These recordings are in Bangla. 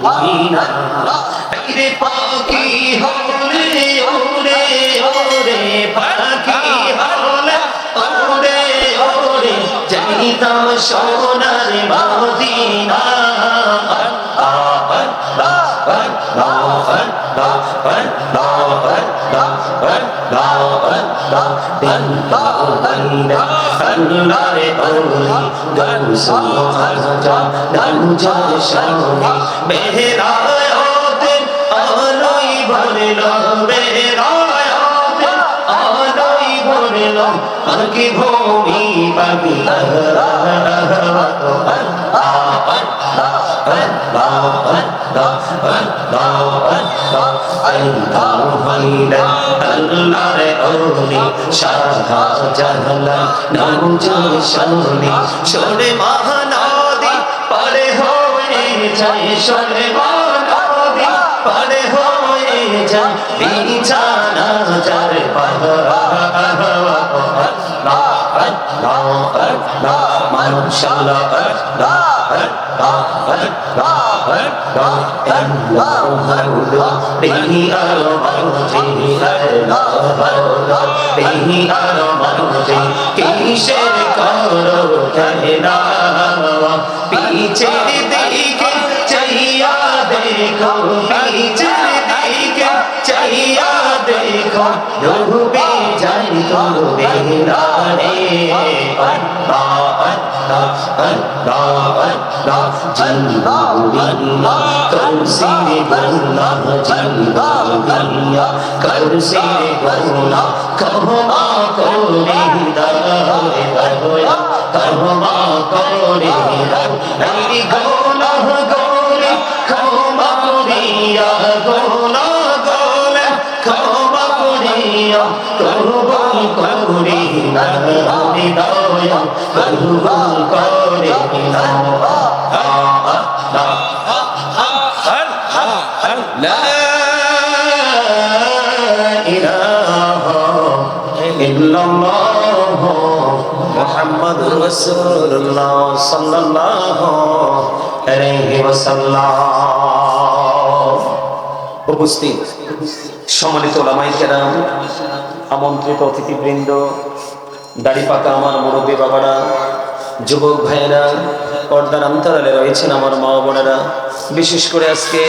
মদিনা রে পাখি হরে ওরে ওরে পাখি আল্লাহরে ওলি গৌসু আজা দানুজা শানি বেহরায়াতে আলোই ভরল বেহরায়াতে আলোই ভরল আকি ভূমি পাবি আল্লাহরে ওলি শাহা জাহালান নামুজে শানি। শোনে মহানদী, পারে হয়ে যায় শোনে মহানদী, পারে হয়ে যায় বিছানা যার বেহি আর বেহি আর কিসের করো কেনা পিছের দিকে চাইয়া দেখো পিছের দিকে চাইয়া দেখো ডুবে যাই তো বেহরারে আল্লাহ আল্লাহ আল্লাহ আল্লাহ জিন্দুলিয়া করসিরে গোনা জিন্দুলিয়া করসিরে গোনা কহমা করে দারে দয়া কহমা করে দারে গোনা গোরে ক্ষমা করিয়া গোনা গোলে ক্ষমা করিয়া কবুল করি না দয়া কবুল করে না ইল্লাল্লাহ উপস্থিত সম্মানিত আমন্ত্রিত অতিথিবৃন্দ, দাড়ি পাকা আমার মুরব্বী বাবারা, যুবক ভাইয়েরা, পর্দার অন্তরালে রয়েছেন আমার মা বোনেরা বিশেষ করে আজকে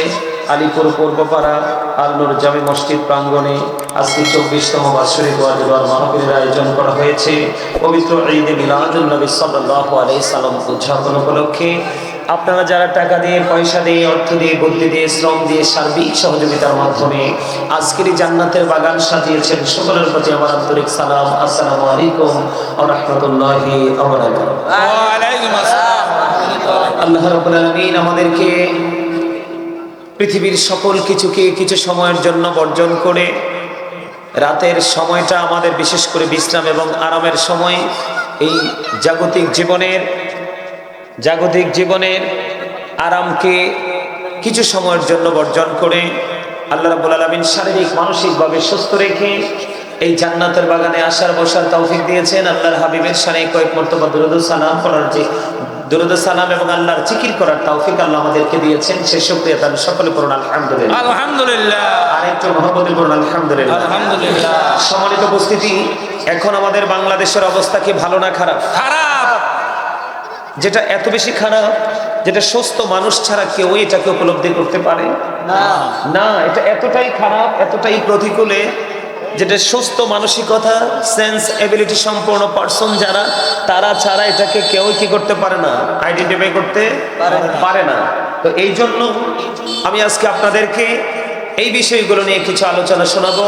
আলিপুর পূর্বপাড়া আলনুর জামে মসজিদ প্রাঙ্গণে আজকে চব্বিশতম বাৎসরিক ওয়াজুবার মাহফিলের আয়োজন করা হয়েছে। পবিত্র ঈদে মিলাদুল নবী সাল্লাল্লাহু আলাইহি সাল্লাম উদযাপন উপলক্ষে আপনারা যারা টাকা দিয়ে পয়সা দিয়ে অর্থ দিয়ে বুদ্ধি দিয়ে শ্রম দিয়ে সার্বিক সহযোগিতার মাধ্যমে আজকের এই জান্নাতের বাগান সাজিয়েছেন সকলের প্রতি আমার আন্তরিক সালাম আসসালামু আলাইকুম ওয়া রাহমাতুল্লাহি ওয়া বারাকাতুহু। আল্লাহ আলামিন আমাদেরকে পৃথিবীর সকল কিছুকে কিছু সময়ের জন্য বর্জন করে, রাতের সময়টা আমাদের বিশেষ করে বিশ্রাম এবং আরামের সময়, এই জাগতিক জীবনের জাগতিক জীবনের আরামকে কিছু সময়ের জন্য বর্জন করে, আল্লাহ রাবুল আলমিন শারীরিক, মানসিকভাবে সুস্থ রেখে এই জান্নাতের বাগানে আসার বসার তৌফিক দিয়েছেন আল্লাহর হাবিবের সানে কয়েক মর্তবা দুরুদ সালাম করার যে দুরুদ সালাম এবং আল্লাহর জিকির করার তৌফিক আল্লাহ আমাদেরকে দিয়েছেন। সে শুকরিয়া তার সকলে পড়ুন আলহামদুলিল্লাহ। আলহামদুলিল্লাহ। আরেকটু মহব্বতের পড়ুন আলহামদুলিল্লাহ। আলহামদুলিল্লাহ। সম্মানিত উপস্থিতি এখন আমাদের বাংলাদেশের অবস্থা কি ভালো না খারাপ? খারাপ। যেটা এত বেশি খারাপ যেটা সুস্থ মানুষ ছাড়া কেউ এটাকে উপলব্ধি করতে পারে? না। না এটা এতটাই খারাপ এতটাই প্রতিকূলে যেটা সুস্থ মানসিকতা সেন্স এবিলিটি সম্পূর্ণ পার্সন যারা তারা ছাড়া এটাকে কেউ কি করতে পারে না আইডেন্টিফাই করতে পারে না। তো এই জন্য আমি আজকে আপনাদেরকে এই বিষয়গুলো নিয়ে কিছু আলোচনা শোনাবো।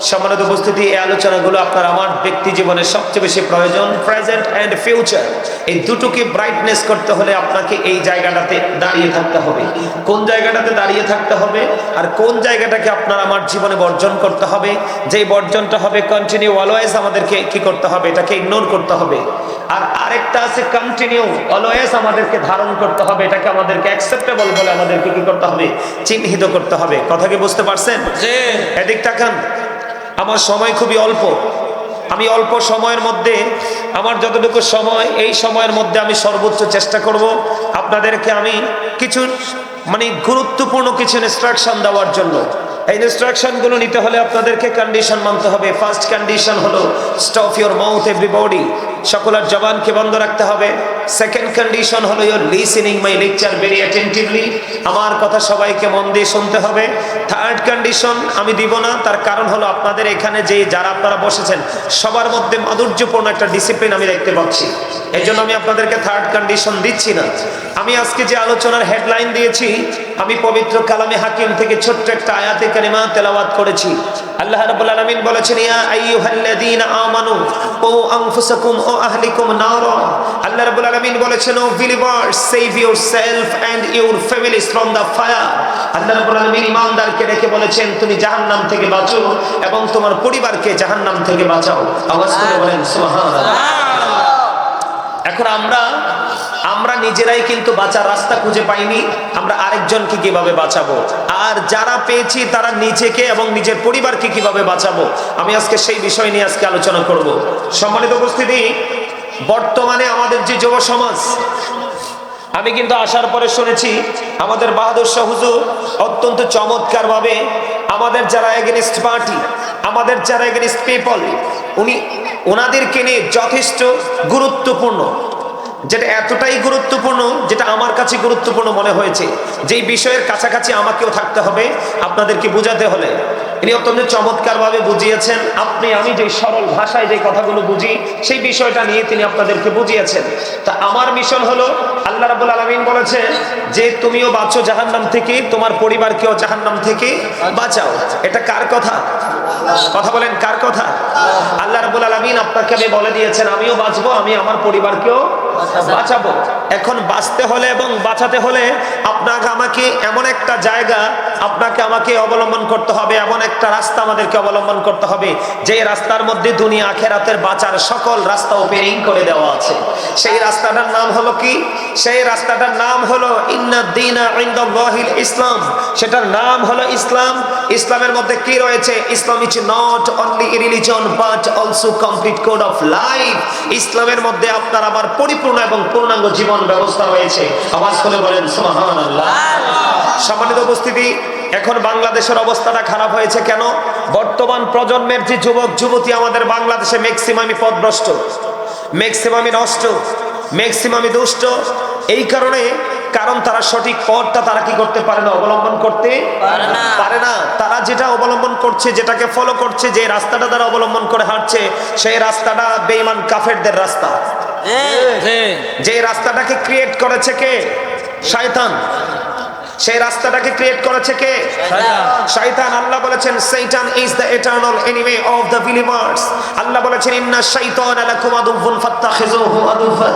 সম্মানিত উপস্থিতি এই আলোচনাগুলো আপনার আমার ব্যক্তি জীবনে সবচেয়ে বেশি প্রয়োজন প্রেজেন্ট অ্যান্ড ফিউচার এই দুটোকে ব্রাইটনেস করতে হলে আপনাকে এই জায়গাটাতে দাঁড়িয়ে থাকতে হবে। কোন জায়গাটাতে দাঁড়িয়ে থাকতে হবে আর কোন জায়গাটাকে আপনার আমার জীবনে বর্জন করতে হবে? যেই বর্জনটা হবে কন্টিনিউ অলওয়েজ আমাদেরকে কি করতে হবে? এটাকে ইগনোর করতে হবে। আর আরেকটা আছে কন্টিনিউ অলওয়েজ আমাদেরকে ধারণ করতে হবে। এটাকে আমাদেরকে অ্যাকসেপ্টেবল বলে আমাদেরকে কি করতে হবে? চিহ্নিত করতে হবে। কথা কি বুঝতে পারছেন? এদিক তাকান। আমার সময় খুবই অল্প। আমি অল্প সময়ের মধ্যে, আমার যতটুকু সময়, এই সময়ের মধ্যে আমি সর্বোচ্চ চেষ্টা করব। আপনাদেরকে আমি কিছু মানে গুরুত্বপূর্ণ কিছু ইনস্ট্রাকশন দেওয়ার জন্য। এই ইনস্ট্রাকশনগুলো নিতে হলে আপনাদেরকে কন্ডিশন মানতে হবে। ফার্স্ট কন্ডিশন হলো stop your mouth everybody সকলের জবানকে বন্ধ রাখতে হবে। সেকেন্ড কন্ডিশন হলো your listening my lecture very attentively আমার কথা সবাইকে মন দিয়ে শুনতে হবে। থার্ড কন্ডিশন আমি দিব না। তার কারণ হলো, আপনাদের এখানে যে, যারা আপনারা বসেছেন, সবার মধ্যে মাধুর্যপূর্ণ একটা ডিসিপ্লিন আমি দেখতে পাচ্ছি। এই জন্য আমি আপনাদেরকে থার্ড কন্ডিশন দিচ্ছি না। আমি আজকে যে আলোচনার হেডলাইন দিয়েছি, আমি পবিত্র কালামে হাকিম থেকে ছোট্ট একটা আয়াতে কারিমা তেলাওয়াত করেছি। আল্লাহ রাব্বুল আলামিন বলেছেন, ইয়া আইয়ুহাল্লাযীনা আমানু, ও আনফুসাকুম, ও আহলিকুম নারা। আল্লাহ রাব্বুল আলামিন বলেছেন O believers save yourself and your families from the fire আল্লাহ রাব্বুল আলামিন ঈমানদারকে রেখে বলেছেন, তুমি জাহান্নাম থেকে বাঁচো এবং তোমার পরিবারকে জাহান্নাম থেকে বাঁচাও। আওয়াজ করে বলেন, সুবহানাল্লাহ। এখন আমরা আমরা নিজেরাই কিন্তু বাঁচার রাস্তা খুঁজে পাইনি, আমরা আরেকজনকে কীভাবে বাঁচাবো? আর যারা পেয়েছি, তারা নিজেকে এবং নিজের পরিবারকে কীভাবে বাঁচাবো? আমি আজকে সেই বিষয় নিয়ে আজকে আলোচনা করব। সম্মানিত উপস্থিতি বর্তমানে আমাদের যে যুব সমাজ, আমি কিন্তু আসার পরে শুনেছি আমাদের বাহাদুর শাহ অত্যন্ত চমৎকার ভাবে আমাদের যারা এগেনিস্ট পার্টি আমাদের যারা এগেনিস্ট পিপল উনি ওনাদেরকে নিয়ে যথেষ্ট গুরুত্বপূর্ণ। যেটা এতটাই গুরুত্বপূর্ণ, যেটা আমার কাছে গুরুত্বপূর্ণ মনে হয়েছে। যেই বিষয়ের কাছাকাছি আমাকেও থাকতে হবে, আপনাদেরকে বোঝাতে হলে। তিনি অত্যন্ত চমৎকারভাবে বুঝিয়েছেন, আপনি, আমি যে সরল ভাষায় যে কথাগুলো বুঝি, সেই বিষয়টা নিয়ে তিনি আপনাদেরকে বুঝিয়েছেন। তা আমার মিশন হলো, আল্লাহ রাবুল আলমিন বলেছেন যে, তুমিও বাঁচো জাহান্নাম থেকে তোমার পরিবারকেও জাহান্নাম থেকে বাঁচাও। এটা কার কথা? কথা বলেন, কার কথা? আল্লাহ রাবুল আলমিন আপনাকে আমি বলে দিয়েছেন, আমিও বাঁচবো, আমি আমার পরিবারকেও বাঁচাবো। এখন বাঁচতে হলে এবং বাঁচাতে হলে আপনাকে আমাকে এমন একটা জায়গা, আপনাকে আমাকে অবলম্বন করতে হবে, এমন একটা রাস্তা আমাদেরকে অবলম্বন করতে হবে, যে রাস্তার মধ্যে দুনিয়া আখেরাতের বাঁচার সকল রাস্তা ওপেনিং করে দেওয়া আছে। সেই রাস্তাটার নাম হলো কি? সেই রাস্তাটার নাম হলো ইন্নাদ্দিনা ইসলাম। সেটার নাম হলো ইসলাম। ইসলামের মধ্যে কি রয়েছে? Islam is not only religion but also complete code of life ইসলামের মধ্যে আপনার আমার পরিপূর্ণ এবং পূর্ণাঙ্গ জীবন ব্যবস্থা রয়েছে আওয়াজ করে বলেন সম্মানিত উপস্থিতি এখন বাংলাদেশের অবস্থাটা খারাপ হয়েছে কেন? বর্তমান প্রজন্মের যে যুবক যুবতী আমাদের বাংলাদেশে ম্যাক্সিমামই পথভ্রষ্ট ম্যাক্সিমামই নষ্ট ম্যাক্সিমামই দুষ্ট। এই কারণে কারণ তারা সঠিক পথটা তারা কি করতে পারে না অবলম্বন করতে পারে না। তারা যেটা অবলম্বন করছে যেটাকে ফলো করছে যে রাস্তাটা তারা অবলম্বন করে হাঁটছে সেই রাস্তাটা বেঈমান কাফেরদের রাস্তা। যে রাস্তাটাকে ক্রিয়েট করেছে কে? শয়তান। সেই রাস্তাটাকে ক্রিয়েট করেছে কে? শয়তান। আল্লাহ বলেছেন শয়তান is the eternal enemy of the believers আল্লাহ বলেছেন ইন্না শাইতান লাকুম আদুউন ফাত্তাখিজুহু আদুফা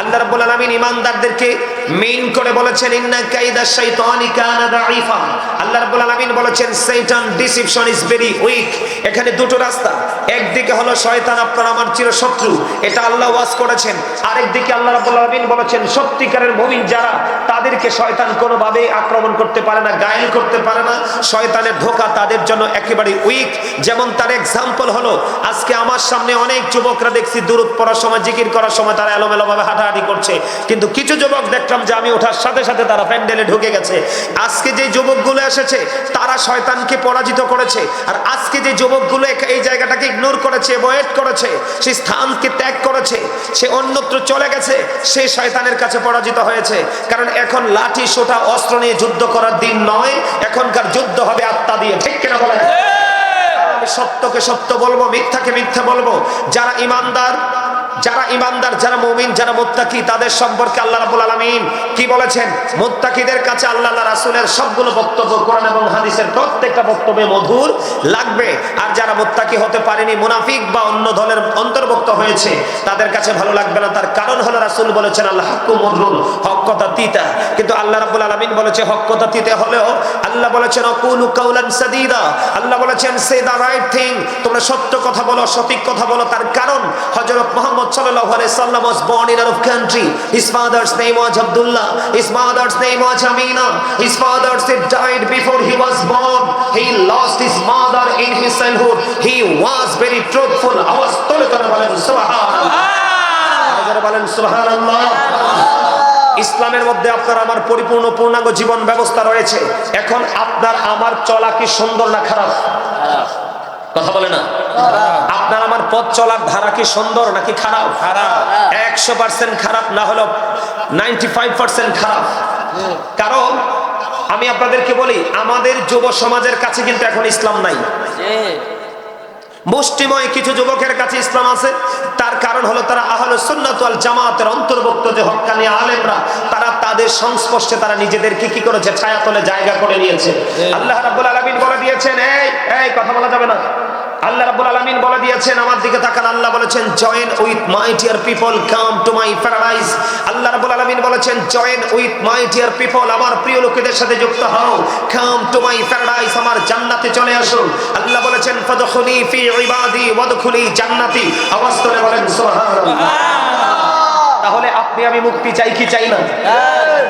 আল্লাহ রাব্বুল আলামিন ঈমানদারদেরকে মেইন করে বলেছেন, ইন্না কাইদা শাইতানি কানা দাঈফা। আল্লাহ রাব্বুল আলামিন বলেছেন, শয়তান ডিসিপশন ইজ ভেরি উইক। এখানে দুটো রাস্তা, একদিকে হলো শয়তান, আপনার আমার চিরশত্রু, এটা আল্লাহ ওয়াজ করেছেন। আরেকদিকে আল্লাহ রাব্বুল আলামিন বলেছেন, সত্যিকারের মুমিন যারা, তাদেরকে শয়তান কোনোভাবেই আক্রমণ করতে পারে না গায়েল করতে পারে না। শয়তানের ধোকা তাদের জন্য একেবারে উইক। যেমন তার এক্সাম্পল হলো, আজকে আমার সামনে অনেক যুবকরা দেখছি দূরত পড়ার সময়, জিকির করার সময় তারা এলোমেলোভাবে হাঁটাহাঁটি করছে। কিন্তু কিছু যুবক দেখলাম যে আমি ওঠার সাথে সাথে তারা প্যান্ডেলে ঢুকে গেছে। আজকে যে যুবকগুলো এসেছে তারা শয়তানকে পরাজিত করেছে। আর আজকে যে যুবকগুলো এই জায়গাটাকে ইগনোর করেছে ওয়েট করেছে সেই স্থানকে ত্যাগ করেছে সে অন্যত্র চলে গেছে সে শয়তানের কাছে পরাজিত হয়েছে। কারণ এখন লাঠি সোটা অস্ত্র নিয়ে যুদ্ধ করার দিন নয় এখনকার যুদ্ধ হবে আত্মা দিয়ে। ঠিক কিনা বলেন? সত্যকে সত্য বলব মিথ্যাকে মিথ্যা বলব। যারা ইমানদার যারা ইমানদার, যারা মুমিন, যারা মুত্তাকি, তাদের সম্পর্কে আল্লাহ রাব্বুল আলামিন কি বলেছেন? মুত্তাকিদের কাছে আল্লাহ রাসূলের সবগুলো বক্তব্য কোরআন এবং হাদিসের প্রত্যেকটা বক্তব্যে মধুর লাগবে। আর যারা মুত্তাকি হতে পারেনি, মুনাফিক বা অন্য দলের অন্তর্ভুক্ত হয়েছে, তাদের কাছে ভালো লাগবে না। তার কারণ হলো রাসূল বলেছেন আল্লাহ হাক্কু মধুর হক কথা তিতা। কিন্তু আল্লাহ রাব্বুল আলামিন বলেছে, হক কথা তিতে হলেও আল্লাহ বলেছেন, অকুলু কাউলান সাদিদা। আল্লাহ বলেছেন সে দা রাইট থিং তোমরা সত্য কথা বলো, সঠিক কথা বলো। তার কারণ হযরত মুহাম্মদ সাল্লাল্লাহু আলাইহি সাল্লাম was born in Arab country his father's name was Abdullah his mother's name was Amina his father died before he was born he lost his mother in his childhood he was very truthful আওয়াজ তোলে তোলে বলেন সুবহানাল্লাহ আওয়াজ বলেন সুবহানাল্লাহ ইসলামের মধ্যে আপনার আমার পরিপূর্ণ পূর্ণাঙ্গ জীবন ব্যবস্থা রয়েছে এখন আপনার আমার চলা কি সুন্দর না খারাপ কথা বলে না? আপনার আমার পথ চলার ধারা কি সুন্দর নাকি খারাপ? খারাপ একশো পার্সেন্ট খারাপ না হলো নাইনটি ফাইভ পার্সেন্ট খারাপ। কারণ আমি আপনাদেরকে বলি, আমাদের যুব সমাজের কাছে কিন্তু এখন ইসলাম নাই। মুষ্টিময় কিছু যুবকের কাছে ইসলাম আছে। তার কারণ হলো তারা আহলে সুন্নাত ওয়াল জামাতের অন্তর্ভুক্ত যে হকানি আলেমরা তারা তাদের সংস্পর্শে তারা নিজেদেরকে কি করেছে ছায়াতলে জায়গা করে নিয়েছে। আল্লাহ রাব্বুল আলামিন বলে দিয়েছেন এই এই কথা বলা যাবে না। আল্লাহ রাব্বুল আলামিন বলে দিয়েছেন, আমার দিকে তাকান। আল্লাহ বলেছেন join with my dear people come to my paradise আল্লাহ রাব্বুল আলামিন বলেছেন join with my dear people আমার প্রিয় লোকেদের সাথে যুক্ত হও। কাম টু মাই প্যারাডাইস আমার জান্নাতে চলে আসো। আল্লাহ বলেছেন, ফাদখুলি ফি ইবাদি, ওয়াদখুলি জান্নাতি। অবস্থরে বলেন, সুবহানাল্লাহ। তাহলে আপনি আমি মুক্তি চাই কি চাই না?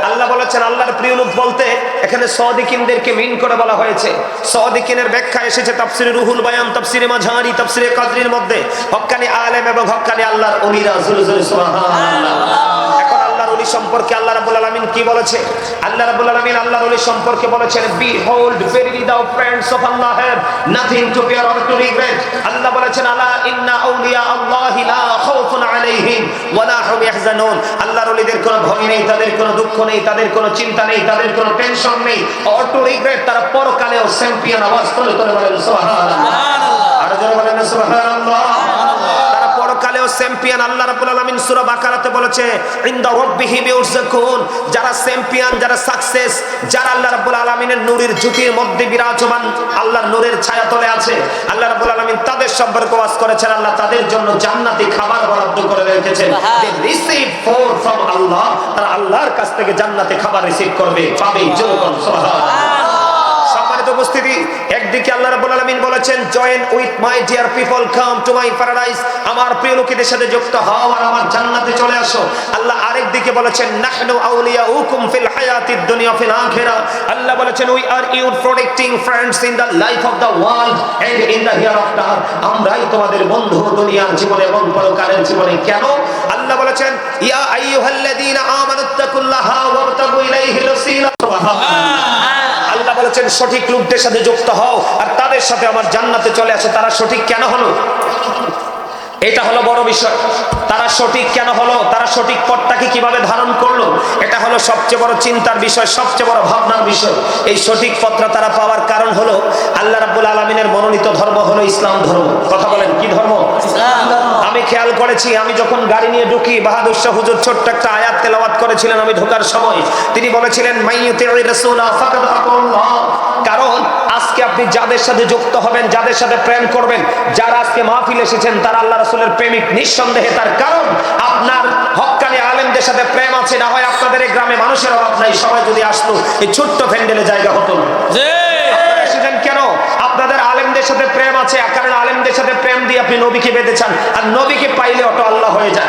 আল্লাহ বলেছেন আল্লাহর প্রিয় লোক বলতে এখানে সদিকিনদেরকে মিন করে বলা হয়েছে। সদিকিনের ব্যাখ্যা এসেছে তাফসিরে রুহুল বায়ান তাফসিরে মাঝারি তাফসিরে কাদরির মধ্যে। হক্কানি আলেম এবং হক্কানি আল্লাহর অলিরা সুবহানাল্লাহ। ওলি সম্পর্কে আল্লাহ রাব্বুল আলামিন কি বলেছে? আল্লাহ রাব্বুল আলামিন আল্লাহর ওলি সম্পর্কে বলেছেন behold very thou friends of Allah nothing to fear or to regret আল্লাহ বলেছেন, আলা ইন্না আউলিয়া আল্লাহি লা খাউফুন আলাইহিম ওয়া লা হুম ইয়াহজানুন। আল্লাহর ওলিদের কোনো ভয় নেই, তাদের কোনো দুঃখ নেই, তাদের কোনো চিন্তা নেই, তাদের কোনো টেনশন নেই অর টু রিগ্রেট তারা পরকালেও চ্যাম্পিয়ন আওয়াজ করে করে বলেন, সুবহানাল্লাহ। আর যারা বলেন, সুবহানাল্লাহ। পরকালেও চ্যাম্পিয়ন আল্লাহ রাব্বুল আলামিন সূরা বাকারাতে বলেছে ইনদা যারা চ্যাম্পিয়ন যারা সাকসেস যারা আল্লাহ রাব্বুল আলামিনের নূরের জ্যোতির মধ্যে বিরাজমান আল্লাহর নূরের ছায়া তলে আছে। আল্লাহ রাব্বুল আলামিন তাদের সম্পর্কে ওয়াজ করেছেন আল্লাহ তাদের জন্য জান্নাতি খাবার বরাদ্দ করে রেখেছেন। They receive food from Allah তারা আল্লাহর কাছ থেকে জান্নাতে খাবার রিসিভ করবে। পাবে জোরকন সুবহানাল্লাহ সম্মানিত উপস্থিতি। একদিকে আল্লাহ রাব্বুল আলামিন বলেছেন join with my dear people come to my paradise আমার প্রিয় লোকেদের সাথে যুক্ত হও আর আমার জান্নাতে চলে আসো। আল্লাহ আরেক দিকে বলেছেন, নাহনু আউলিয়াউকুম ফিল হায়াতিদ দুনিয়া ফিল আখিরা আল্লাহ বলেছেন we are you protecting friends in the life of the world and in the hereafter আমরাই তোমাদের বন্ধু দুনিয়ার জীবনে এবং পরকালের জীবনে। কেন? আল্লাহ বলেছেন, ইয়া আইয়ুহাল্লাযীনা আমানুত্তাকুল্লাহা ওয়াবতাগু ইলাইহিল ওয়াসিলা আল্লাহ বলেছেন, সঠিক লোকদের সাথে যুক্ত হও, আর তাদের সাথে আমার জান্নাতে চলে আসে। তারা সঠিক কেন হলো? এটা হলো বড় বিষয়। তারা সঠিক কেন হলো? তারা সঠিক পথটাকে কীভাবে ধারণ করল? এটা হলো সবচেয়ে বড় চিন্তার বিষয় সবচেয়ে বড় ভাবনার বিষয়। এই সঠিক পথটা তারা পাওয়ার কারণ হলো আল্লাহ রাব্বুল আলমিনের মনোনীত ধর্ম হলো ইসলাম ধর্ম। কথা বলেন কি ধর্ম? আমি খেয়াল করেছি আমি যখন গাড়ি নিয়ে ঢুকি বাহাদুর শাহ হুজুর ছোট্ট একটা আয়াত তেলাওয়াত করেছিলেন আমি ঢোকার সময়। তিনি বলেছিলেন মাইয়ুতি রাসূলা কারণ আজকে আপনি যাদের সাথে যুক্ত হবেন, যাদের সাথে প্রেম করবেন, যারা আজকে মাহফিল এসেছেন, তারা আল্লাহ রাসুলের প্রেমিক, নিঃসন্দেহে তার কারণ আপনার হকানি আলেমদের সাথে প্রেম আছে, না হয় আপনাদের এই গ্রামে মানুষের অভাব নাই, সবাই যদি আসতো, এই ছোট্ট ফ্যান্ডেলে জায়গা হতো না। আপনাদের আলেমদের সাথে প্রেম আছে কারণ আলেমদের সাথে প্রেম দিয়ে আপনি নবীকে বেঁধে চান। আর নবীকে পাইলে অটো আল্লাহ হয়ে যান।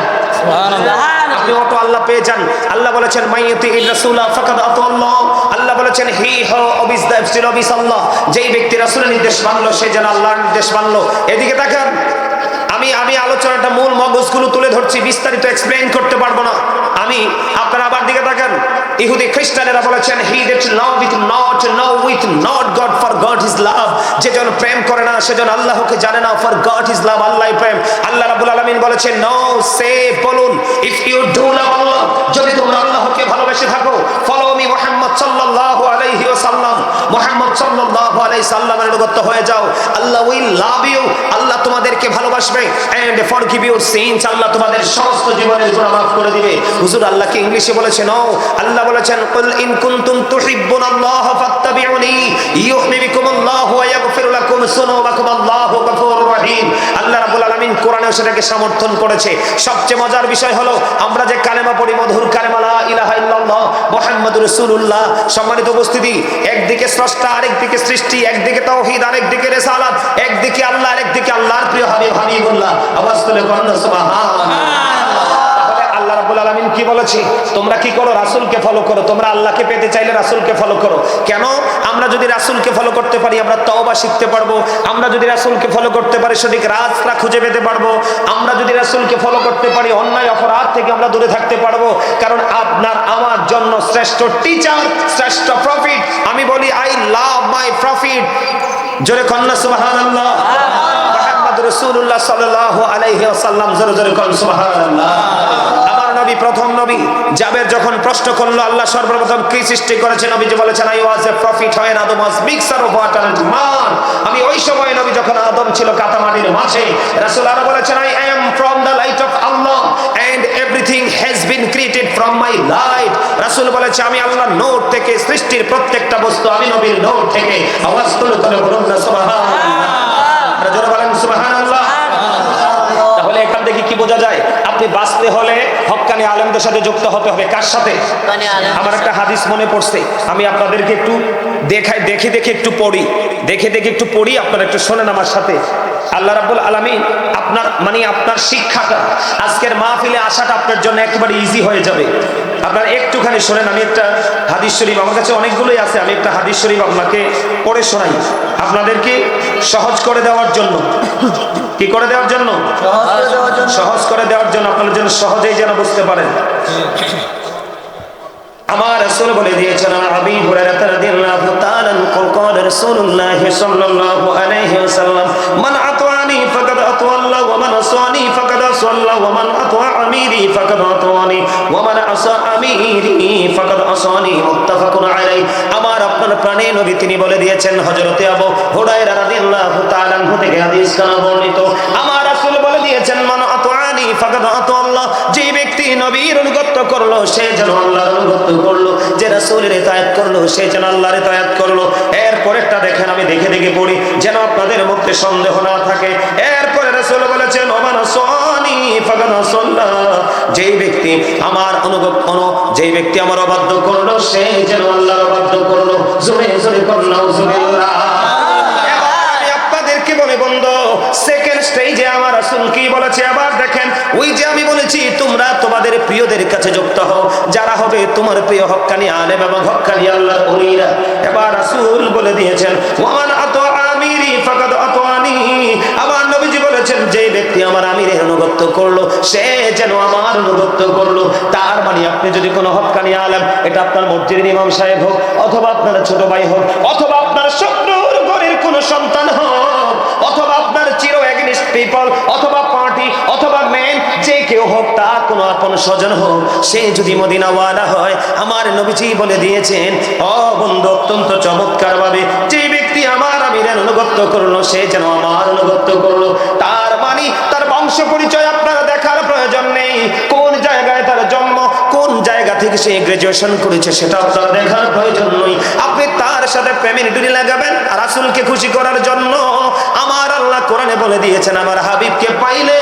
আপনি অটো আল্লাহ পেয়ে যান। আল্লাহ বলেছেন মাইয়তি রাসূলা ফাকাদ আতাল্লাহ আল্লাহ। বলেছেন হি হো অবিস দাফসির অবিস আল্লাহ। যেই ব্যক্তি রাসূলের নির্দেশ মানলো সে যেন আল্লাহর নির্দেশ মানলো। এদিকে দেখেন আমি আমি আলোচনাটা মূল মগজগুলো তুলে ধরছি, বিস্তারিত এক্সপ্লেইন করতে পারব না। আমি, আপনারা আবার দিকে দেখেন ইহুদি খ্রিস্টানেরা বলেছেন he that loveth not knoweth not God for God is love যে জন প্রেম করে না সেজন আল্লাহকে জানে না ফর গড ইজ লাভ আল্লাহ প্রেম। আল্লাহ রাব্বুল আলামিন বলেছেন নো সে বলুন। ইফ ইউ ডু লাভ যদি তোমরা ভালোবেসে থাকো। ফলো মি মুহাম্মদ সাল্লাল্লাহু আলাইহি ওয়াসাল্লাম। মুহাম্মদ সাল্লাল্লাহু আলাইহি সাল্লামের অনুগত হয়ে যাও। আল্লাহ উইল লাভ ইউ আল্লাহ তোমাদেরকে ভালোবাসবে। এন্ড ফরগিভ ইউর সিনস আল্লাহ তোমাদের সমস্ত জীবনের গুনাহ মাফ করে দিবে। হুজুর, আল্লাহকে ইংলিশে বলেছেন ও আল্লাহ বলেছেন, কুল ইন কুনতুম তুহিব্বুনাল্লাহ ফাত্তাবিউনি। ইউহিব্বুকুমুল্লাহ ওয়া ইয়াগফির লাকুম যুনুবাকুম আল্লাহু গফুরুর রহিম। আল্লাহ রাব্বুল আলামিন কোরআনে সেটাকে সমর্থন করেছে। সবচেয়ে মজার বিষয় হলো, আমরা যে কালেমা পড়ি, মধুর কালেমা, লা ইলাহা রাসূলুল্লাহ, সম্মানিত উপস্থিতি, একদিকে স্রষ্টা, আরেকদিকে সৃষ্টি, একদিকে তহিদ আরেকদিকে রেসালাদ একদিকে আল্লাহ, আরেকদিকে আল্লাহর প্রিয় হাবিব হাবিবুল্লাহ। আওয়াজ তুলে বলেন সুবহানাল্লাহ। রাব্বুল আলামিন কি বলেছে? তোমরা কি করো? রাসূলকে ফলো করো। তোমরা আল্লাহকে পেতে চাইলে রাসূলকে ফলো করো। কেন? আমরা যদি রাসূলকে ফলো করতে পারি, আমরা তওবা শিখতে পারব। আমরা যদি রাসূলকে ফলো করতে পারি, সঠিক রাস্তা খুঁজে পেতে পারব। আমরা যদি রাসূলকে ফলো করতে পারি, অন্যায় অপরাধ থেকে আমরা দূরে থাকতে পারব। কারণ আপনার, আমার জন্য শ্রেষ্ঠ টিচার শ্রেষ্ঠ প্রফিট আমি বলি আই লাভ মাই প্রফিট জোরে কন্যা সুবহানাল্লাহ। মুহাম্মদ রাসূলুল্লাহ সাল্লাল্লাহু আলাইহি ওয়াসাল্লাম, জোরে জোরে কোন আমার নবী প্রথম নবী। জাবের যখন প্রশ্ন করল আল্লাহ সর্বপ্রথম কি সৃষ্টি করেছে নবী যে বলেছেন আই ওয়াজ এ প্রফিট হয় Adam was mixture of water and মান আমি ওই সময় নবী যখন আদম ছিল কাতামাটির মাঝে রাসূল আরও বলেছেন I am from the light of Allah and everything has been created from my light রাসূল বলেছে আমি আল্লাহর নূর থেকে সৃষ্টির প্রত্যেকটা বস্তু আমি নবীর নূর থেকে আওয়াজ তুলে তুলে বলুন না সুবহানাল্লাহ। আপনারা জোরে বলেন সুবহানাল্লাহ। তাহলে এখান থেকে কি বোঝা যায়? আপনি বাঁচতে হলে হকানি আলেমদের সাথে যুক্ত হতে হবে। কার সাথে? আমার একটা হাদিস মনে পড়ছে। আমি আপনাদেরকে একটু দেখাই দেখে দেখে একটু পড়ি। দেখে দেখে একটু পড়ি আপনারা একটু শোনেন আমার সাথে। আল্লাহ রাবুল আলমী আপনার মানে আপনার শিক্ষাটা আজকের মাহফিলে আসাটা আপনার জন্য একেবারে ইজি হয়ে যাবে। আপনার একটুখানি শোনেন আমি একটা হাদিস শরীফ আমার কাছে অনেকগুলোই আছে আমি একটা হাদিস শরীফ আপনাকে পড়ে শোনাই আপনাদেরকে সহজ করে দেওয়ার জন্য কি করে দেওয়ার জন্য সহজ করে দেওয়ার জন্য আপনাদের জন্য সহজেই যেন বুঝতে পারেন আমার রাসূল বলে দিয়েছেন আবি হুরায়রা রাদিয়াল্লাহু তাআলা قال رسول الله صلى الله عليه وسلم من الله ومن اطاع اميري فقد اطاعني ومن عصى اميري فقد عصاني متفق عليه আমার আপনার প্রাণে নবী তিনি বলে দিয়েছেন হযরতে আবু হুরায়রা রাদিয়াল্লাহু তাআলা থেকে হাদিস কানা বর্ণিত আমার রাসূল বলে দিয়েছেন মান আতাআনি ফাকাদ আতা আল্লাহ যে ব্যক্তি নবীর অনুগত করলো সে যেন আল্লাহর অনুগত করলো যে রাসূলের ইতায়াত করলো সে যেন আল্লাহর ইতায়াত করলো এর পরেরটা দেখেন আমি দেখে দেখে পড়ি যেন আপনাদের মধ্যে সন্দেহ না থাকে এরপরে রাসূল বলেছেন, ওমান সানি ফাকাদ সাল্লাহ যেই ব্যক্তি আমার অনুগত অনু যেই ব্যক্তি আমার অবাধ্য করল, সে যেন আল্লাহর অবাধ্য করল। জোরে জোরে করল স্টেজে আমার রাসূল যারা হবে তোমার প্রিয় হক্কানি আলেম এবার বলে দিয়েছেন নবীজি বলেছেন, যে ব্যক্তি আমার আমিরের অনুগত্য করল, সে যেন আমার অনুগত্য করল, তার মানে আপনি যদি কোনো হক্কানি আলেম, এটা আপনার মসজিদের ইমাম সাহেব হোক, অথবা আপনার ছোট ভাই হোক, অথবা আপনার শত্রুর ঘরের কোনো সন্তান হোক, অথবা আপনার চির এগনিস্ট পিপল, অথবা পার্টি, অথবা মেন যে কেউ হোক, তার কোনো আপন স্বজন হোক, সে যদি মদিনাওয়ালা হয়, আমার নবীজি বলে দিয়েছেন অ বন্ধু, অত্যন্ত চমৎকার ভাবে যে ব্যক্তি আমার আমিরের অনুগত্য করল, সে যেন আমার অনুগত্য করল। তার মানে তার বংশ পরিচয় আপনারা দেখার প্রয়োজন নেই। কোন জায়গায় তার জন্ম, কোন জায়গা থেকে সে গ্রাজুয়েশন করেছে সেটা আপনার দেখার প্রয়োজন নেই। আপনি তার সাথে প্রেমের ডুরি লাগাবেন আর রাসূলকে খুশি করার জন্য আমার আল্লাহ কোরআনে বলে দিয়েছেন, আমার হাবিবকে পাইলে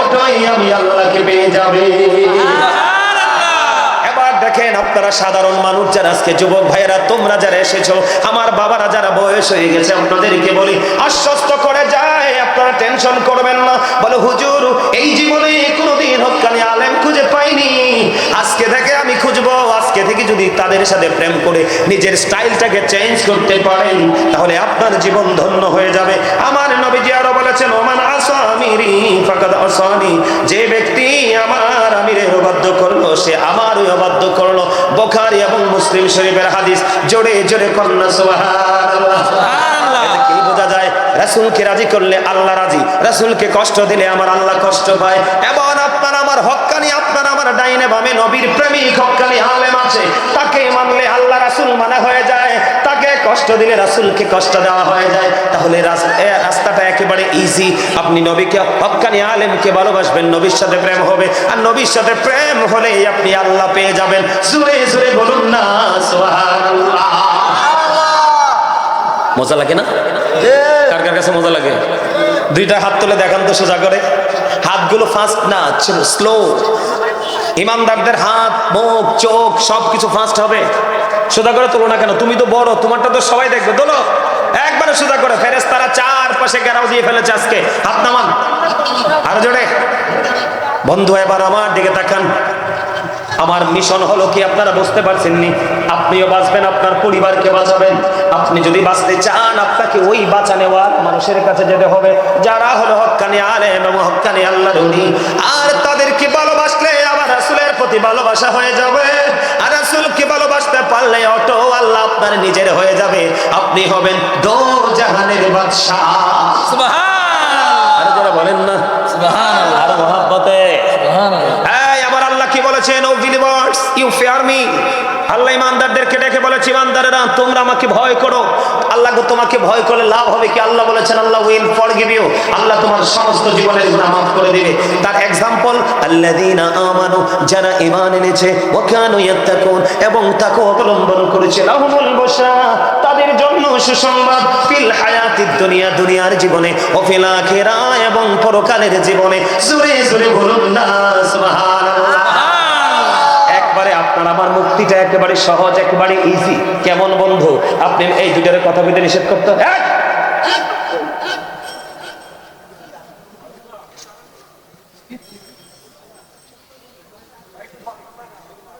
অটোই আমি আল্লাহকে পেয়ে যাবে। দেখেন আপনারা সাধারণ মানুষ যারা আজকে যুবক ভাইয়েরা, তোমরা যারা এসেছ, আমার বাবারা যারা বয়স হয়ে গেছে, আপনাদেরকে বলি, আশ্বস্ত করে যায়, আপনারা টেনশন করবেন না। বলে, হুজুর, এই জীবনে কোনোদিন হকানি আলেম খুঁজে পাইনি। আজকে থেকে আমি খুঁজবো, আজকে থেকে যদি তাদের সাথে প্রেম করে নিজের স্টাইলটাকে চেঞ্জ করতে পারেন, তাহলে আপনার জীবন ধন্য হয়ে যাবে। আমার নবীজি আরও বলেছেন, ওমান আসামিরি ফাকাদ আসানি। যে ব্যক্তি আমার আমিরের অবাধ্য করল, সে আমারই অবাধ্য করল। বখারি এবং মুসলিম শরীফের হাদিস, জোরে জোরে কন্যা, সুবহানাল্লাহ। রাসূলকে রাজি করলে আল্লাহ রাজি। রাসূলকে কষ্ট দিলে আমার আল্লাহ কষ্ট পায়। এবং আপনার আমার হক্কানি আপনার আমার ডাইনে বামে নবীর প্রেমিক হক্কানি আলেম আছে। তাকে মানলে আল্লাহ রাসূল মানে হয়ে যায়। তাকে কষ্ট দিলে রাসূলকে কষ্ট দেওয়া হয়ে যায়। তাহলে রাস্তাটা একেবারে ইজি আপনি নবীকে হকানি আলেমকে ভালোবাসবেন নবীর সাথে প্রেম হবে। আর নবীর সাথে প্রেম হলেই আপনি আল্লাহ পেয়ে যাবেন। জোরে জোরে বলুন না মজা লাগে না? কার কাছে মজা লাগে। দুইটা হাত তুলে দেখান তো সোজা করে। হাতগুলো ফাস্ট না স্লো ইমানদারদের হাত, মুখ, চোখ সব কিছু ফাস্ট হবে। সোজা করে তোলো না কেন? তুমি তো বড়, তোমারটা তো সবাই দেখবে। তোলো। একবারে সোজা করে। ফেরেস তারা চার পাশে গেরাও দিয়ে ফেলেছে আজকে। হাত নামান। আর জোরে। বন্ধু, এবার আমার দিকে তাকান। আমার মিশন হলো কি আপনারা বুঝতে পারছেন নি আপনিও বাঁচবেন আপনার পরিবারকে বাঁচাবেন। আপনি যদি বাঁচতে চান আপনাকে ওই বাঁচা নেওয়ার মানুষের কাছে যেতে হবে। যারা হলো হক্কানি আলেম এবং হক্কানি আল্লাহ আর তাদেরকে ভালোবাসলে আবার রাসূলের প্রতি ভালোবাসা হয়ে যাবে। আর রাসূলকে ভালোবাসতে পারলে অটো আল্লাহ আপনার নিজের হয়ে যাবে। আপনি হবেন দো জাহানের বাদশাহ। বলেন না আর মহাব্বতে এই আমার আল্লাহ কি বলেছেন O believers you fear me আল্লাহ ইমানদারদেরকে ডেকে বলেছে, ইমানদারেরা, তোমরা আমাকে ভয় করো। আল্লাহ তোমাকে ভয় করলে লাভ হবে কি? আল্লাহ বলেছেন, আল্লাহ উইল ফরগিভ ইউ আল্লাহ তোমার সমস্ত জীবনের গুনাহ মাফ করে দিবে। তার এক্সাম্পল আল্লাযীনা আমানু, যারা ঈমান এনেছে, ওয়া কানু ইয়াত্তাকুন, এবং তাকওয়া অবলম্বন করেছে, লাহুমুল বুশরা, তাদের জন্য সুসংবাদ, ফিল হায়াতিদ দুনিয়া, দুনিয়ার জীবনে, ও ফিল আখিরা এবং পরকালের জীবনে। জোরে জোরে বলুন, না আমার মুক্তিটা একেবারে সহজ, একেবারে ইজি কেমন বন্ধু? আপনি এই দুটার কথা বলতে নিষেধ করতে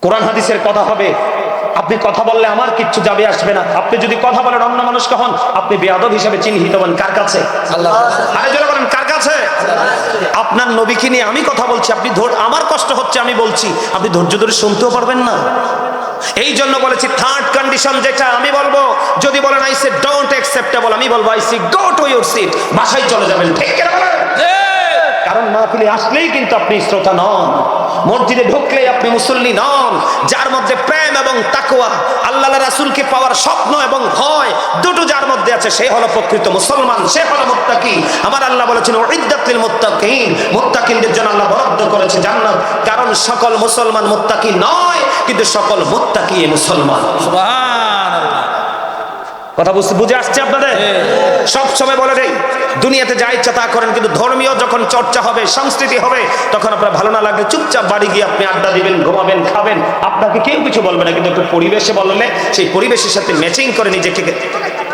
কোরআন হাদিসের কথা হবে। আপনি কথা বললে আমার কিচ্ছু যাবে, আসবে না। আপনি যদি কথা বলেন অন্য মানুষ কখন আপনি বেয়াদব হিসেবে চিহ্নিত হবেন। কার কাছে? আরে বলেন কার কাছে? আপনার নবীকে নিয়ে আমি কথা বলছি আপনি আমার কষ্ট হচ্ছে আমি বলছি আপনি ধৈর্য ধরে শুনতেও পারবেন না। এই জন্য বলেছি থার্ড কন্ডিশন যেটা আমি বলব যদি বলেন আই সে ডোন্ট অ্যাকসেপ্টেবল আমি বলব I see go to your seat বাসায় চলে যাবেন। ঠিক কারণ মাহফিলে আসলেই কিন্তু আপনি শ্রোতা নন। মসজিদে ঢুকলে আপনি মুসল্লি নন। যার মধ্যে প্রেম এবং তাকুয়া আল্লাহ রাসুলকে পাওয়ার স্বপ্ন এবং ভয়, দুটো যার মধ্যে আছে, সে হলো প্রকৃত মুসলমান, সে হলো মোত্তাকি। আমার আল্লাহ বলেছেন উইদ্দাতিল মুত্তাকিন। মুত্তাকিনদের জন্য আল্লাহ বরাদ্দ করেছে জান্নাত। কারণ সকল মুসলমান মুত্তাকি নয়, কিন্তু সকল মোত্তাকি মুসলমান। কথা বুঝতে বুঝে আসছে আপনাদের? সব সময় বলে দেই দুনিয়াতে যা ইচ্ছা তা করেন কিন্তু ধর্মীয় যখন চর্চা হবে সংস্কৃতি হবে তখন আপনার ভালো না লাগলে চুপচাপ বাড়ি গিয়ে আপনি আড্ডা দিবেন ঘুমাবেন খাবেন। আপনাকে কেউ কিছু বলবে না কিন্তু একটু পরিবেশে বললে সেই পরিবেশের সাথে ম্যাচিং করে নিজেকে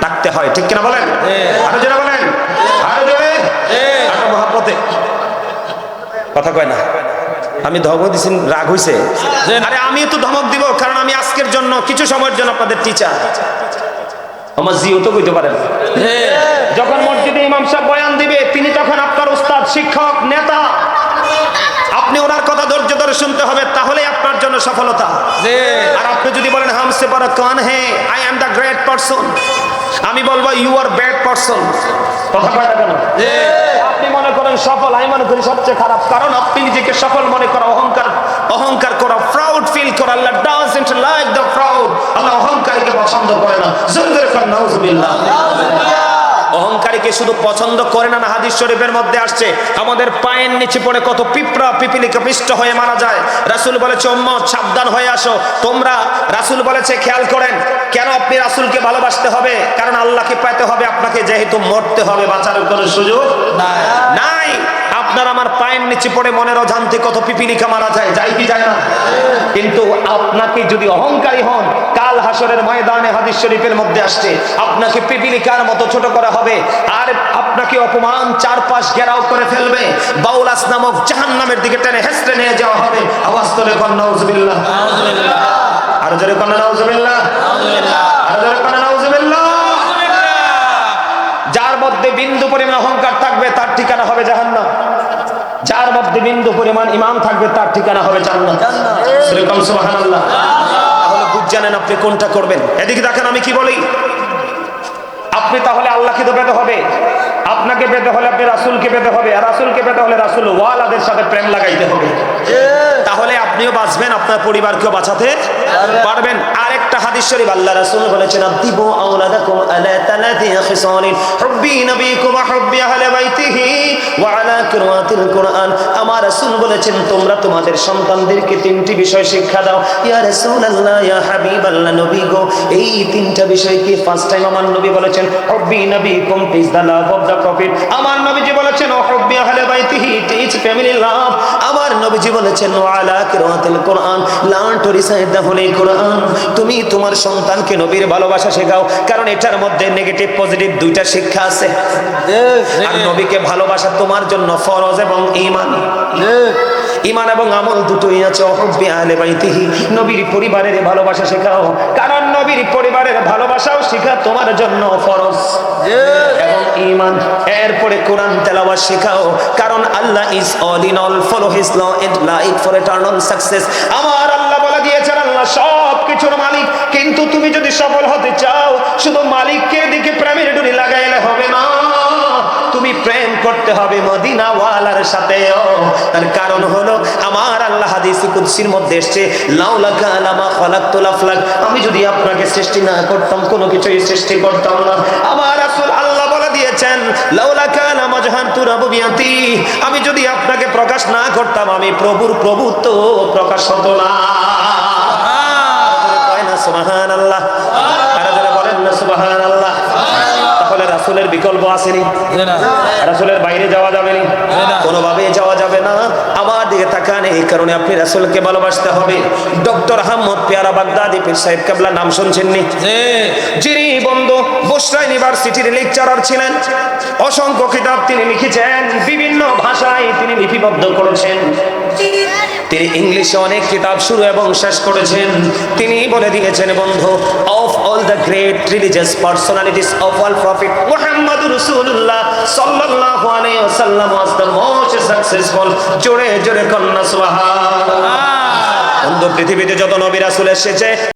থাকতে হয়। ঠিক কিনা বলেন? আরও জোরে বলেন? আরও জোরে? আরও মহাব্বতে। কথা কয় না? আমি ধমক দিছি রাগ হইছে। আরে আমি তো ধমক দিব কারণ আমি আজকের জন্য কিছু সময়ের জন্য আপনাদের টিচার আমার জিও তো কইতে পারেন যখন মসজিদে ইমাম সাহেব বয়ান দিবে তিনি তখন আপনার উস্তাদ শিক্ষক নেতা আপনি ওনার কথা ধৈর্য ধরে শুনতে হবে তাহলে আপনার জন্য সফলতা। আর আপনি যদি বলেন হামসে বড় কান হে I am the great person আমি বলব ইউ আর ব্যাড পার্সন কথা কয় না কেন? আপনি মনে করেন সফল আমি মনে করি সবচেয়ে খারাপ কারণ আপনি নিজেকে সফল মনে করা অহংকার অহংকার করা প্রাউড ফিল করা। আল্লাহ ডাজন্ট লাইক দ্য প্রাউড আল্লাহ অহংকারীকে পছন্দ করে না। জোরে করেন নাউজুবিল্লাহ। অহংকারীকে শুধু পছন্দ করে না হাদিস শরীফের মধ্যে আসছে আমাদের পায়ের নিচে পড়ে কত পিঁপড়া পিপিলিকা পিষ্ট হয়ে মারা যায়। রাসূল বলেছে উম্মত সাবধান হয়ে আসো। তোমরা রাসূল বলেছে খেয়াল করেন কেন আপনি রাসূলকে ভালোবাসতে হবে? কারণ আল্লাহকে পেতে হবে আপনাকে যেহেতু মরতে হবে বাঁচার কোনো সুযোগ নাই। আপনার আমার পায়ের নিচে পড়ে মনের অজান্তে কত পিপিলিকা মারা যায় যাই কি যায় না? কিন্তু আপনাকে যদি অহংকারী হন কাল হাসরের ময়দানে হাদিস শরীফের মধ্যে আসছে আপনাকে পিপিলিকার মতো ছোট করা হবে আর আপনাকে অপমান চারপাশ ঘেরাও করে ফেলবে বাউলাস নামক জাহান্নামের দিকে টেনে হেসড়ে নিয়ে যাওয়া হবে। আওয়াজ তোলে কন নাউজুবিল্লাহ। আর জোরে কন নাউজুবিল্লাহ। আর জোরে কন নাউজুবিল্লাহ। যার মধ্যে বিন্দু পরিমাণ অহংকার থাকবে তার ঠিকানা হবে জাহান্নাম। যার মধ্যে বিন্দু পরিমাণ ইমান থাকবে, তার ঠিকানা হবে বুঝ জানেন আপনি কোনটা করবেন। এদিকে দেখেন আমি কি বলি? আপনি তাহলে আল্লাহকে পেতে হবে। আপনাকে পেতে হলে আপনি রাসূলকে পেতে হবে আর রাসূলকে পেতে হলে রাসূল ওয়ালাদের সাথে প্রেম লাগাইতে হবে। তাহলে আপনিও বাঁচবেন আপনার পরিবারকেও বাঁচাতে পারবেন। আরেকটা হাদিস শরীফ আল্লাহ রাসূল বলেছেন আদিবু আওলাদাকুম আলা তালাতি খিসালিন হুব্বি নবীকুম ওয়া হুব্বি আহলি বাইতিহি ওয়া আলা কিরাতিল কুরআন। আমার রাসূল বলেছেন তোমরা তোমাদের সন্তানদেরকে তিনটি বিষয় শিক্ষা দাও। ইয়া রাসূলুল্লাহ ইয়া হাবিবাল্লাহ নবী গো। এই তিনটা বিষয় কি ফার্স্ট টাইম আমার নবী বলেছেন হুব্বি নবীকুম teach the love of the prophet আমার নবীজি বলেছেন ও হুব্বি আহলি বাইতিহি টিচ ফ্যামিলি লাভ আমার নবীজি বলেছেন আলা কিরাতিল কুরআন learn to recite the holy Quran. তুমি তোমার সন্তানকে নবীর ভালোবাসা শেখাও কারণ এটার মধ্যে নেগেটিভ পজিটিভ দুইটা শিক্ষা আছে। আর নবীকে ভালোবাসা তোমার জন্য ফরজ এবং ঈমান। ইমান এবং আমল দুটোই আছে অহব্বি আলে বাইতিহি। নবীর পরিবারের ভালোবাসা শেখাও কারণ নবীর পরিবারের ভালোবাসাও শেখা তোমার জন্য ফরজ। এবং ইমান এরপরে কোরআন তেলাওয়াত শেখাও। কারণ Allah is all in all follow his law and life for eternal success আমার আল্লাহ বলে দিয়েছেন, আল্লাহ সব কিছুর মালিক। কিন্তু তুমি যদি সফল হতে চাও, শুধু মালিককে দিকে প্রেমের ডুরি লাগাইলে হবে না। তুমি প্রেম করতে হবে মদিনা ওয়ালার সাথে তার কারণ হলো, আমার আল্লাহ হাদিস কুদসির মধ্যে এসছে লাউলাকা আলামা খালাকতুল আফলাক। আমি যদি আপনাকে সৃষ্টি না করতাম, কোনো কিছুই সৃষ্টি করতাম না। আমার রাসূল আল্লাহ লাউলা আলামা জাহানতু রাবুবিয়াতি। আমি যদি আপনাকে প্রকাশ না করতাম আমি প্রভুর প্রভুত্ব প্রকাশ হতো না। আল্লাহ সুবহানাল্লাহ। আর যারা বলেন না সুবহানাল্লাহ। রাসূলের বিকল্প আসেনি। রাসূলের বাইরে যাওয়া যাবে না। কোনোভাবে যাওয়া যাবে না। আমার দিকে তাকান এই কারণে আপনি রাসূলকে ভালোবাসতে হবে। ডক্টর আহমদ পেয়ারা বাগদাদি পীর সাহেব কেবলা নাম শুনছেননি? যিনি বন্ধু বসরা ইউনিভার্সিটির লেকচারার ছিলেন অসংখ্য কিতাব তিনি লিখেছেন বিভিন্ন ভাষায় তিনি লিপিবদ্ধ করেছেন। তিনি ইংলিশে অনেক কিতাব শুরু এবং শেষ করেছেন। তিনি বলে দিয়েছেন, বন্ধু of all the great religious personalities of all prophet Muhammad রাসূলুল্লাহ সাল্লাল্লাহু আলাইহি ওয়াসাল্লাম ওয়াজ দ্য মোস্ট সাকসেসফুল জোরে জোরে কন্না সুবহান বন্ধু, পৃথিবীতে যত নবী রাসূল এসেছে